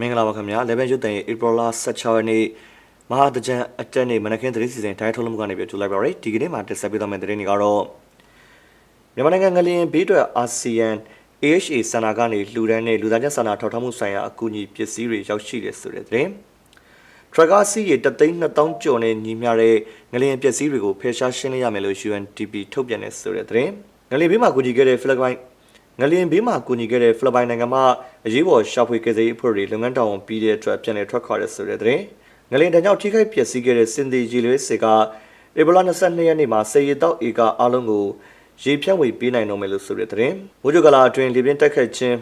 မင်္ဂလာပါခင်ဗျာ11ရုပ်တန်ရဲ့ April 16ရက်နေ့မဟာတကြံအတက်နေ့မနက်ခင်းသတင်းစီစဉ်တိုင်းထုတ်လုပ်မှုကနေပြကြိုလိုက်ပါရယ်ဒီကနေ့မှာတက်ဆက်ပေးသွားမယ့်သတင်းတွေကတော့မြန်မာနိုင်ငံငလျင်ဘေးထွက်အာဆီယံ AHA စန္ဒာကနေလှူဒန်းတဲ့လူသားချင်းစာနာထောက်ထားမှုဆိုင်ရာအကူအညီပစ္စည်းတွေရောက်ရှိတယ်ဆိုတဲ့သတင်းထရကာစီရဲ့တသိန်း2000ကျော်နဲ့ညီမျှတဲ့ငလျင်ပစ္စည်းတွေကိုဖယ်ရှားရှင်းလင်းရမယ်လို့ UNDP ထုတ်ပြန်တဲ့ဆိုတဲ့သတင်းငလျင်ဘေးမှာကူညီခဲ့တဲ့ဖိလစ်ပိုင် ငလျင်ဘေးမှာကူညီခဲ့တဲ့ဖိလစ်ပိုင်နိုင်ငံမှအရေးပေါ်ရှာဖွေကယ်ဆယ်ရေးအဖွဲ့တွေလုပ်ငန်းတောင်ပြီးတဲ့အတွက်ပြန်လည်ထွက်ခွာတဲ့ဆိုတဲ့သတင်းငလျင်တံကြောင့်ထိခိုက်ပျက်စီးခဲ့တဲ့စင်ဒီဂျီလွေးစေကဧပြီလ22ရက်နေ့မှာစေရီတောက်ဧကအားလုံးကိုရေဖြန့်ဝေပေးနိုင်တော့မယ်လို့ဆိုတဲ့သတင်းမိုးကြိုကလာအတွင်းလေပြင်းတက်ခတ်ခြင်း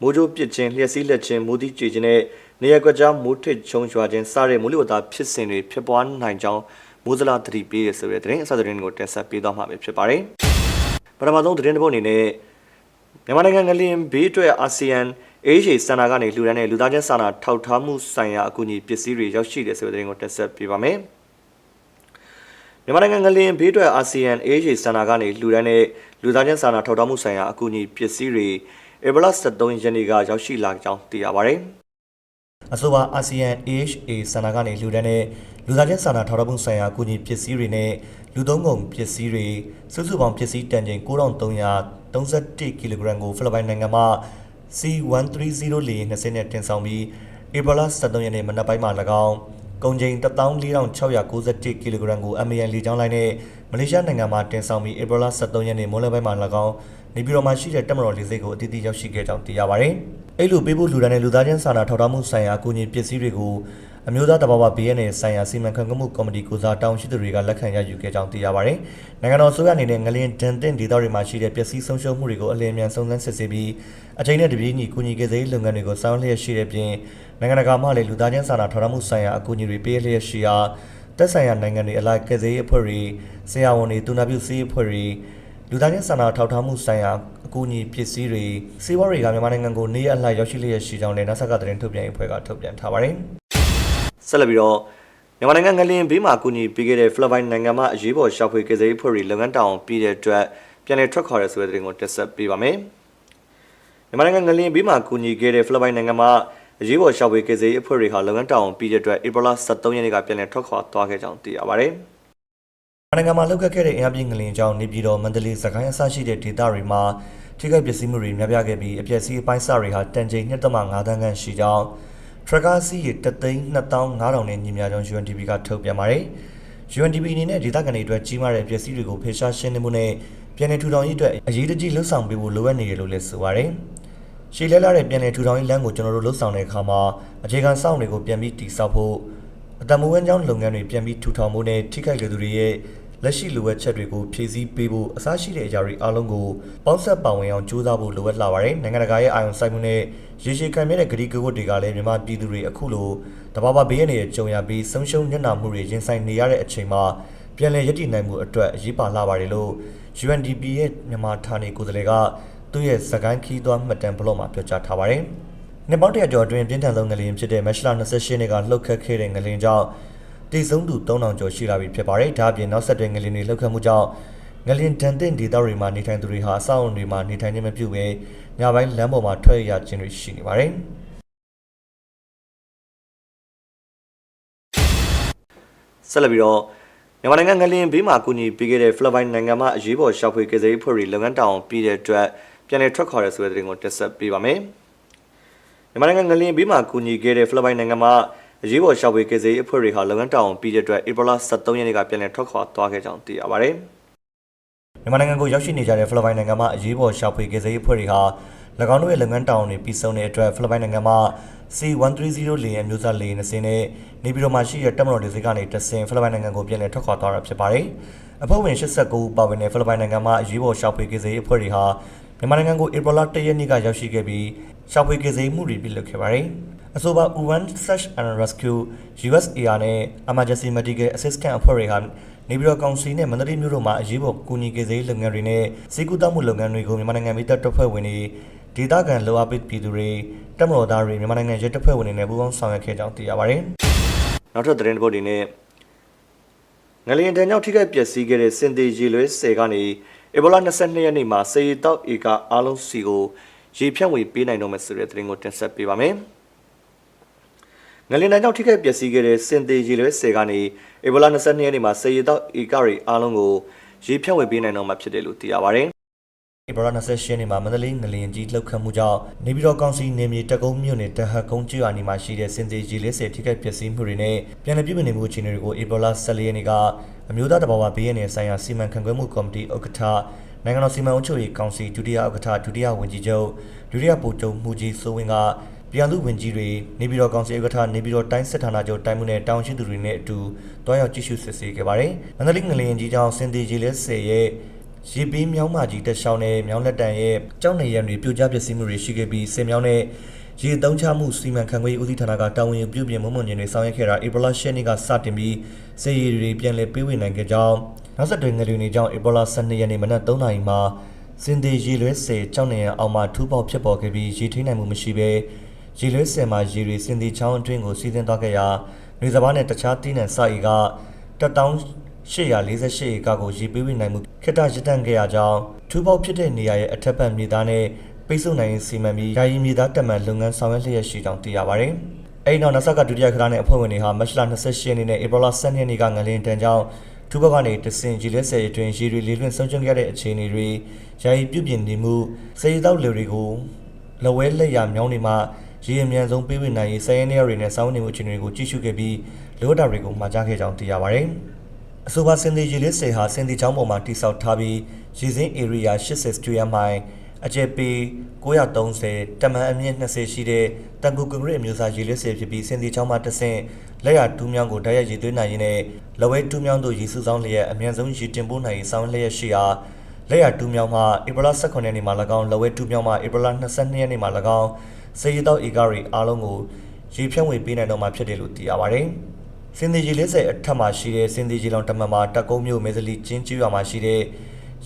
မိုးကြိုပစ်ခြင်းလျှက်စီးလက်ခြင်းမိုးသီးကြွေခြင်းနဲ့နေရာကွက်ကြားမိုးထစ်ချုံရွာခြင်းစတဲ့မိုးလေဝသဖြစ်စဉ်တွေဖြစ်ပွားနိုင်ကြောင်းမိုးစလာသတိပေးရဆိုတဲ့သတင်းအစသတင်းကိုတင်ဆက်ပေးသွားမှာဖြစ်ပါတယ်ပထမဆုံးသတင်းတစ်ပုဒ်အနေနဲ့ မြန်မာနိုင်ငံငလျင်ဘေးအတွက်အာဆီယံအေးရှိစန္ဒာကနေလှူဒန်းတဲ့လူသားချင်းစာနာထောက်ထားမှုဆိုင်ရာအကူအညီပစ္စည်းတွေရောက်ရှိတယ်ဆိုတဲ့သတင်းကိုတင်ဆက်ပေးပါမယ်မြန်မာနိုင်ငံငလျင်ဘေးအတွက်အာဆီယံအေးရှိစန္ဒာကနေလှူဒန်းတဲ့လူသားချင်းစာနာထောက်ထားမှုဆိုင်ရာအကူအညီပစ္စည်းတွေဧပြီလ23ရက်နေ့ကရောက်ရှိလာကြောင်းသိရပါတယ်အဆိုပါအာဆီယံ AHA စန္ဒာကနေလှူဒန်းတဲ့လူသားချင်းစာနာထောက်ထားမှုဆိုင်ရာအကူအညီပစ္စည်းတွေနဲ့လူသုံးကုန်ပစ္စည်းတွေစုစုပေါင်းပစ္စည်းတန်ချိန် 9331ကီလိုဂရမ်ကိုဖိလစ်ပိုင်နိုင်ငံမှ C130 လေယာဉ်20နဲ့တင်ဆောင်ပြီးဧပြီလ23ရက်နေ့မနက်ပိုင်းမှာ၎င်းကုန်ချိန်14691ကီလိုဂရမ်ကို MAN လေကြောင်းလိုင်းနဲ့မလေးရှားနိုင်ငံမှတင်ဆောင်ပြီးဧပြီလ23ရက်နေ့မိုးလယ်ပိုင်းမှာ၎င်းနေပြည်တော်မှာရှိတဲ့တက်မတော်လေးစိတ်ကိုအသီးသီးရောက်ရှိခဲ့ကြောင်းသိရပါတယ်။အဲ့လိုပေးဖို့လူဒန်းတဲ့လူသားချင်းစာနာထောက်ထားမှုဆိုင်ရာအကူအညီပစ္စည်းတွေကို အမျိုးသားတဘာဝ BN ဆိုင်ရာစီမံခန့်ခွဲမှုကော်မတီကိုစားတောင်းရှိသူတွေကလက်ခံရယူခဲ့ကြောင်းသိရပါတယ်။နိုင်ငံတော်ဆိုရအနေနဲ့ငလျင်ဒဏ်တင်ဒေသတွေမှာရှိတဲ့ပစ္စည်းဆုံးရှုံးမှုတွေကိုအလင်းအမြန်စုံစမ်းစစ်ဆေးပြီးအချိန်နဲ့တပြေးညီကူညီကယ်ဆယ်ရေးလုပ်ငန်းတွေကိုစောင့်လျက်ရှိတဲ့ပြင်နိုင်ငံတကာမှလည်းလူသားချင်းစာနာထောက်ထားမှုဆိုင်ရာအကူအညီတွေပေးလျက်ရှိရာသက်ဆိုင်ရာနိုင်ငံတွေအလိုက်ကယ်ဆယ်ရေးအဖွဲ့တွေဆရာဝန်တွေတူနာပြုစီးအဖွဲ့တွေလူသားချင်းစာနာထောက်ထားမှုဆိုင်ရာအကူအညီပစ္စည်းတွေစေဝါတွေကမြန်မာနိုင်ငံကိုနေရအလှရောက်ရှိလျက်ရှိကြောင်းလည်းနောက်ဆက်ကသတင်းထုတ်ပြန်ရေးအဖွဲ့ကထုတ်ပြန်ထားပါတယ်။ ဆက်လက်ပြီးတော့မြန်မာနိုင်ငံငလျင်ဘေးမှာအကူအညီပေးခဲ့တဲ့ဖိလစ်ပိုင်နိုင်ငံမှအရေးပေါ်ရှာဖွေကယ်ဆယ်ရေးအဖွဲ့တွေလုပ်ငန်းတောင်ပြီးတဲ့အတွက်ပြန်လည်ထွက်ခွာရဆိုတဲ့သတင်းကိုတက်ဆက်ပေးပါမယ်။မြန်မာနိုင်ငံငလျင်ဘေးမှာအကူအညီခဲ့တဲ့ဖိလစ်ပိုင်နိုင်ငံမှအရေးပေါ်ရှာဖွေကယ်ဆယ်ရေးအဖွဲ့တွေဟာလုပ်ငန်းတောင်ပြီးတဲ့အတွက်ဧပြီလ23ရက်နေ့ကပြန်လည်ထွက်ခွာသွားခဲ့ကြောင်းသိရပါတယ်။နိုင်ငံမှာလောက်ခတ်ခဲ့တဲ့အင်အားပြင်းငလျင်ကြောင့်နေပြည်တော်မန္တလေးစကိုင်းအစရှိတဲ့ဒေသတွေမှာထိခိုက်ပျက်စီးမှုတွေများပြားခဲ့ပြီးအပျက်စီးအပိုင်းစတွေဟာတန်ချိန်2.5တန်းခန့်ရှိကြောင်း ထရကာစီးရ3,2500နဲ့ညီမျှကြောင်း UNDP ကထုတ်ပြန်ပါတယ်။ UNDP အနေနဲ့ဒေသခံတွေအတွက်ကြီးမားတဲ့ပျက်စီးတွေကိုဖေရှားရှင်းလင်းမှုနဲ့ပြည်내ထူထောင်ရေးအတွက်အရေးတကြီးလှုပ်ဆောင်ပေးဖို့လိုအပ်နေတယ်လို့လည်းဆိုပါတယ်။ရှေ့လဲလာတဲ့ပြည်내ထူထောင်ရေးလမ်းကိုကျွန်တော်တို့လှုပ်ဆောင်တဲ့အခါမှာအခြေခံစောင့်တွေကိုပြန်ပြီးတည်ဆောက်ဖို့အတမဝန်းကျောင်းလုပ်ငန်းတွေပြန်ပြီးထူထောင်ဖို့နဲ့ထိခိုက်လူသူတွေရဲ့ လက်ရှိလိုအပ်ချက်တွေကိုဖြည့်ဆည်းပေးဖို့အစားရှိတဲ့အရာတွေအားလုံးကိုပေါင်းဆက်ပါဝင်အောင်ကြိုးစားဖို့လိုအပ်လာပါတယ်။နိုင်ငံတကာရဲ့အာရုံစိုက်မှုနဲ့ရေရှည်ခံမြဲတဲ့ဂရီကဝတ်တွေကလည်းမြန်မာပြည်သူတွေအခုလိုတဘာဝဘေးရနေတဲ့ကြုံရပြီးဆုံးရှုံးညံ့နာမှုတွေရင်ဆိုင်နေရတဲ့အချိန်မှာပြန်လည်ရည်တည်နိုင်မှုအတွက်အရေးပါလာပါတယ်လို့ UNDP ရဲ့မြန်မာဌာနေကိုယ်စားလှယ်ကသူ့ရဲ့စကိုင်းခီးသွွားမှတ်တမ်းဘလော့မှာပြောကြားထားပါတယ်။နှစ်ပေါင်းတရာကျော်အတွင်းပြင်းထန်ဆုံးငလျင်ဖြစ်တဲ့မက်ရှလာ28ရက်နေ့ကလှုပ်ခတ်ခဲ့တဲ့ငလျင်ကြောင့် တည်ဆုံးသူ3000ကျော်ရှိလာပြီဖြစ်ပါတယ်။ဒါ့အပြင်နောက်ဆက်တွဲငလျင်တွေလှုပ်ခတ်မှုကြောင့်ငလျင်တန်တဲ့ဒေသတွေမှာနေထိုင်သူတွေဟာအဆောက်အုံတွေမှာနေထိုင်နေမပြုဘဲညပိုင်းလမ်းပေါ်မှာထွက်ရခြင်းတွေရှိနေပါတယ်။ဆက်လက်ပြီးတော့မြန်မာနိုင်ငံငလျင်ဘေးမှာအကူအညီပေးခဲ့တဲ့ဖိလစ်ပိုင်နိုင်ငံမှအရေးပေါ်ရှာဖွေကယ်ဆယ်ရေးဖွဲ့တွေလုပ်ငန်းတောင်ပြီးတဲ့အတွက်ပြန်လည်ထွက်ခွာရဆိုတဲ့သတင်းကိုတင်ဆက်ပေးပါမယ်။မြန်မာနိုင်ငံငလျင်ဘေးမှာအကူအညီခဲ့တဲ့ဖိလစ်ပိုင်နိုင်ငံမှ အရေးပေါ်ရှာဖွေကယ်ဆယ်ရေးအဖွဲ့တွေဟာလုပ်ငန်းတောင်ပြီးတဲ့အတွက်ဧပြီလ23ရက်နေ့ကပြန်လည်ထွက်ခွာသွားခဲ့ကြောင်းသိရပါတယ်။မြန်မာနိုင်ငံကိုရောက်ရှိနေကြတဲ့ဖိလစ်ပိုင်နိုင်ငံမှအရေးပေါ်ရှာဖွေကယ်ဆယ်ရေးအဖွဲ့တွေဟာ၎င်းတို့ရဲ့လုပ်ငန်းတောင်တွေပြီးဆုံးတဲ့အတွက်ဖိလစ်ပိုင်နိုင်ငံမှ C130 လေယာဉ်မျိုးစားလေယာဉ်နှစ်စင်းနဲ့နေပြည်တော်မှာရှိတဲ့တပ်မတော်ဒေသကနေတဆင်ဖိလစ်ပိုင်နိုင်ငံကိုပြန်လည်ထွက်ခွာသွားတာဖြစ်ပါတယ်။အဖွဲ့ဝင်89ဦးပါဝင်တဲ့ဖိလစ်ပိုင်နိုင်ငံမှအရေးပေါ်ရှာဖွေကယ်ဆယ်ရေးအဖွဲ့တွေဟာမြန်မာနိုင်ငံကိုဧပြီလ1ရက်နေ့ကရောက်ရှိခဲ့ပြီးရှာဖွေကယ်ဆယ်ရေးမှုတွေပြုလုပ်ခဲ့ပါတယ်။ အဆိုပါ UN Search and Rescue USAR နဲ့ Emergency Medical Assistance အဖွဲ့တွေဟာနေပြည်တော်ကောင်စီနဲ့မန္တလေးမြို့တို့မှာအရေးပေါ်ကူညီကယ်ဆယ်ရေးလုပ်ငန်းတွေနဲ့စေကူတောက်မှုလုပ်ငန်းတွေကိုမြန်မာနိုင်ငံမိသက်တပ်ဖွဲ့ဝင်တွေဒေသခံလောအပိပြည်သူတွေတပ်မတော်သားတွေမြန်မာနိုင်ငံရဲတပ်ဖွဲ့ဝင်တွေနဲ့ပူးပေါင်းဆောင်ရွက်ခဲ့ကြောင်းသိရပါတယ်။နောက်ထပ်သတင်းတစ်ပုဒ်ဒီနေ့ငလျင်တန်ကြောင့်ထိခိုက်ပျက်စီးခဲ့တဲ့စင်တေရေလွဲဆယ်ကနေဧပြီလ22ရက်နေ့မှာစေရီတောက်ဧကအားလုံးစီကိုရေဖြန့်ဝေပေးနိုင်တော့မယ်ဆိုတဲ့သတင်းကိုတင်ဆက်ပေးပါမယ်။ ငလင်တန်းကြောင့်ထိခိုက်ပျက်စီးခဲ့တဲ့စင်သေးရေလွဲဆယ်ကနေဧပြီလ22ရက်နေ့မှာစေရီတော့ဧကရီအားလုံးကိုရေဖြန့်ဝေပေးနိုင်တော့မှာဖြစ်တယ်လို့သိရပါတယ်။ဧပြီလ28ရက်နေ့မှာမန္တလေးငလင်ကြီးလှုပ်ခတ်မှုကြောင့်နေပြည်တော်ကောင်စီနေမြေတက်ကုန်းမြို့နယ်တဟတ်ကုန်းကျွာနီမှာရှိတဲ့စင်သေးရေလွဲဆယ်ထိခိုက်ပျက်စီးမှုတွေနဲ့ပြန်လည်ပြည်ပနေမှုအခြေအနေတွေကိုဧပြီလ14ရက်နေ့ကအမျိုးသားတဘာဝဘေးရန်နယ်ဆိုင်ရာစီမံခန့်ခွဲမှုကော်မတီဥက္ကဋ္ဌနိုင်ငံတော်စီမံအုပ်ချုပ်ရေးကောင်စီဒုတိယဥက္ကဋ္ဌဒုတိယဝန်ကြီးချုပ်ဒုတိယဗိုလ်ချုပ်မှုကြီးစိုးဝင်းက ပြည်သူ့ဝင်ကြီးတွေနေပြည်တော်ကောင်စီဥက္ကဋ္ဌနေပြည်တော်တိုင်းစစ်ဌာနချုပ်တိုင်းမှုနဲ့တောင်ရှိသူတွေနဲ့အတူတွားရောက်ကြည့်ရှုစစ်ဆေးခဲ့ပါတယ်။မန္တလေးငလျင်ကြီးကြောင့်စင်တီကြီးလဲဆယ်ရဲ့ရေပင်းမြောင်းမကြီးတက်ရှောင်းနဲ့မြောင်းလက်တန်ရဲ့ကြောက်နေရံတွေပြိုကျပျက်စီးမှုတွေရှိခဲ့ပြီးဆင်မြောင်းနဲ့ရေသုံးချမှုစီမံခန့်ခွဲရေးဦးစီးဌာနကတာဝန်ယူပြုပြင်မွန်မွန်ခြင်းတွေဆောင်ရွက်ခဲ့တာဧပြီလ10ရက်နေ့ကစတင်ပြီးစေရီတွေပြန်လည်ပေးဝင်နိုင်ခဲ့ကြောင်းနောက်ဆက်တွဲငလျင်တွေကြောင့်ဧပြီလ12ရက်နေ့မနက်3နာရီမှာစင်တီရေလွဲဆယ်ကြောက်နေရံအောင်မှထူးပေါက်ဖြစ်ပေါ်ခဲ့ပြီးရေထိနိုင်မှုမရှိဘဲ ရေလွဲစင်မှာရေတွေစင်တီချောင်းအတွင်းကိုစီးဆင်းသွားခဲ့ရာနေစဘာနဲ့တခြားတီးနှံစာရီကတက်တောင်း848ဧကကိုရေပေးဝေနိုင်မှုခေတ္တရတန့်ခဲ့ရကြောင်းထူးပေါက်ဖြစ်တဲ့နေရာရဲ့အထက်ဘက်မြေသားနဲ့ပိတ်ဆို့နိုင်ရေးစီမံပြီးယာယီမြေသားတက်မှန်လုပ်ငန်းဆောင်ရွက်လျက်ရှိကြောင်းသိရပါတယ်။အဲဒီနောက်နဆက်ကဒုတိယခဏနဲ့အဖွဲ့ဝင်တွေဟာမတ်လ28ရက်နေ့နဲ့ဧပြီလ12ရက်နေ့ကငလင်တန်ကြောင်းထူးဘက်ကနေတဆင်ကြီးလက်ဆယ်အတွင်းရေတွေလေးလွင့်ဆုံးရှုံးခဲ့တဲ့အခြေအနေတွေယာယီပြုပြင်နေမှုစေရီတောက်လူတွေကိုလဝဲလက်ရမြောင်းတွေမှာ ရေအမြန်ဆုံးပေးဝေနိုင်ရေးဆိုင်ရနေရတွေနဲ့စောင်းနေမှုအခြေအနေတွေကိုကြည့်ရှုခဲ့ပြီးလိုအပ်တာတွေကိုမှာကြားခဲ့ကြောင်းသိရပါတယ်။အဆိုပါစင်ဒီရေလေးစေဟာစင်ဒီချောင်းပေါ်မှာတိစောက်ထားပြီးရေစင်း area 80 square mile အကျယ်ပေ930တမန်အမြင့်20ရှိတဲ့တန်ကူကွန်ကရစ်အမျိုးအစားရေလေးစေဖြစ်ပြီးစင်ဒီချောင်းမှာတဆင့်လက်ရတူးမြောင်းကိုဓာတ်ရိုက်ရေသွင်းနိုင်ရင်းနဲ့လဝဲတူးမြောင်းတို့ရေစုဆောင်းလျက်အမြန်ဆုံးရေတင်ပို့နိုင်ရေးစောင်းလျက်ရှိရာလက်ရတူးမြောင်းမှာဧပြီလ18ရက်နေ့မှာ၎င်းလဝဲတူးမြောင်းမှာဧပြီလ22ရက်နေ့မှာ၎င်း စေရီတော့ဧကရီအားလုံးကိုရေဖြန့်ဝေပေးနိုင်တော့မှာဖြစ်တယ်လို့သိရပါတယ်။စင်ဒီကြီး40အထက်မှာရှိတဲ့စင်ဒီကြီးလောင်တမန်မှာတက်ကုန်းမြို့မေဇလီကျင်းကျူရွာမှာရှိတဲ့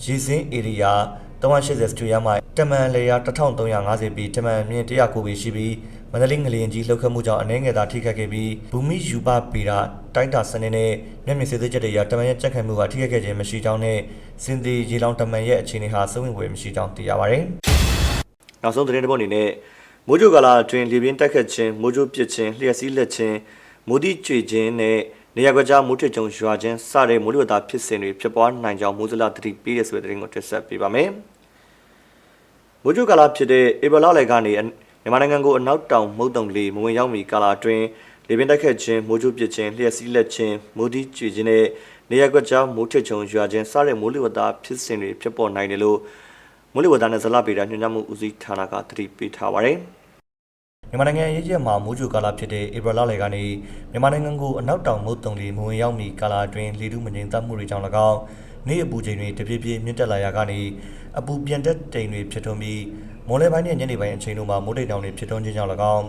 ရေစင်း area 380စတူယာမှာတမန်လေယာ1350ပြီးတမန်မြင့်109ပြီရှိပြီးမန္တလေးငလျင်ကြီးလှုပ်ခတ်မှုကြောင့်အနှဲငယ်သာထိခိုက်ခဲ့ပြီးဘူမိယူပပေတာတိုက်တာစနစ်နဲ့မျက်မြင်စေသေးချက်တွေရတမန်ရဲ့ကြက်ခိုင်မှုကထိခိုက်ခဲ့ခြင်းမရှိကြောင်းနဲ့စင်ဒီကြီးလောင်တမန်ရဲ့အခြေအနေဟာစိုးဝင်ဝယ်မရှိကြောင်းသိရပါတယ်။နောက်ဆုံးသတင်းတစ်ပုဒ်အနေနဲ့ မိုးကြိုကာလအတွင်းလေပြင်းတက်ခတ်ခြင်းမိုးကြိုပစ်ခြင်းလျှက်စီးလက်ခြင်းမိုးတိကျွေခြင်းနဲ့နေရာကကြားမိုးထစ်ကြုံရွာခြင်းစတဲ့မိုးလေဝသဖြစ်စဉ်တွေဖြစ်ပွားနိုင်ကြောင်းမိုးစလသတိပေးရဆိုတဲ့သတင်းကိုတင်ဆက်ပေးပါမယ်။မိုးကြိုကာလဖြစ်တဲ့ဧပြီလလယ်ကနေမြန်မာနိုင်ငံကိုအနောက်တောင်မုတ်တုံလေမဝင်ရောက်မီကာလအတွင်းလေပြင်းတက်ခတ်ခြင်းမိုးကြိုပစ်ခြင်းလျှက်စီးလက်ခြင်းမိုးတိကျွေခြင်းနဲ့နေရာကကြားမိုးထစ်ကြုံရွာခြင်းစတဲ့မိုးလေဝသဖြစ်စဉ်တွေဖြစ်ပေါ်နိုင်တယ်လို့ မိုးလေဝသနဲ့ဇလပေတာညွှန်ကြားမှုဦးစီးဌာနကသတိပေးထားပါတယ်။မြန်မာနိုင်ငံရေးချက်မှာမိုးကြိုကာလဖြစ်တဲ့ဧပြီလလယ်ကနေမြန်မာနိုင်ငံကိုအနောက်တောင်မုတ်တုံလေမဝင်ရောက်မီကာလအတွင်းလေထုမငြိမ်သက်မှုတွေကြောင့်၎င်းနေ့အပူချိန်တွေတဖြည်းဖြည်းမြင့်တက်လာရာကနေအပူပြန်တက်တိမ်တွေဖြစ်ထွန်းပြီးမိုးလေပိုင်းနဲ့ညနေပိုင်းအချိန်တို့မှာမိုးတိမ်တောင်တွေဖြစ်ထွန်းခြင်းကြောင့်၎င်း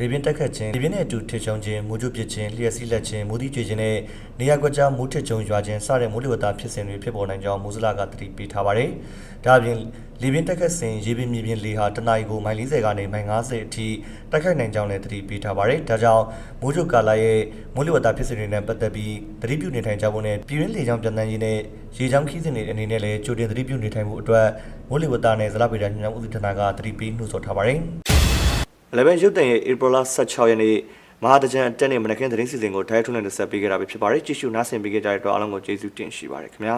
လေပြင်းတက်ခတ်ခြင်းလေပြင်းနဲ့အတူထစ်ချုံခြင်းမိုးကြိုပစ်ခြင်းလျှက်စီးလက်ခြင်းမိုးတိကျွေခြင်းနဲ့နေရာကွက်ကြားမိုးထစ်ချုံရွာခြင်းစတဲ့မိုးလေဝသဖြစ်စဉ်တွေဖြစ်ပေါ်နိုင်ကြောင်းမိုးစလာကသတိပေးထားပါတယ်။ဒါအပြင်လေပြင်းတက်ခတ်စဉ်ရေပြင်းမြေပြင်းလေဟာတနအီကိုမိုင်40ကနေမိုင်50အထိတိုက်ခိုက်နိုင်ကြောင်းလည်းသတိပေးထားပါတယ်။ဒါကြောင့်မိုးကြိုကာလရဲ့မိုးလေဝသဖြစ်စဉ်တွေနဲ့ပတ်သက်ပြီးသတိပြုနေထိုင်ကြဖို့နဲ့ပြည်တွင်းလေကြောင်းပြန်တန်းရေးနဲ့ရေကြောင်းခီးစဉ်တွေအနေနဲ့လည်းကြိုတင်သတိပြုနေထိုင်မှုအတွက်မိုးလေဝသနဲ့ဇလဗေဒညွှန်ကြားမှုဦးစီးဌာနကသတိပေးနှိုးဆော်ထားပါတယ်။ 11ရုပ်တံရဲ့ April 16ရက်နေ့မဟာတကြံတက်နေမနက်ခင်းသတင်းစီစဉ်ကိုထိုင်းထုံးနဲ့ဆက်ပေးခဲ့တာပဲဖြစ်ပါတယ်ကြည့်ရှုနားဆင်ပေးကြတဲ့အတွက်အားလုံးကိုကျေးဇူးတင်ရှိပါတယ်ခင်ဗျာ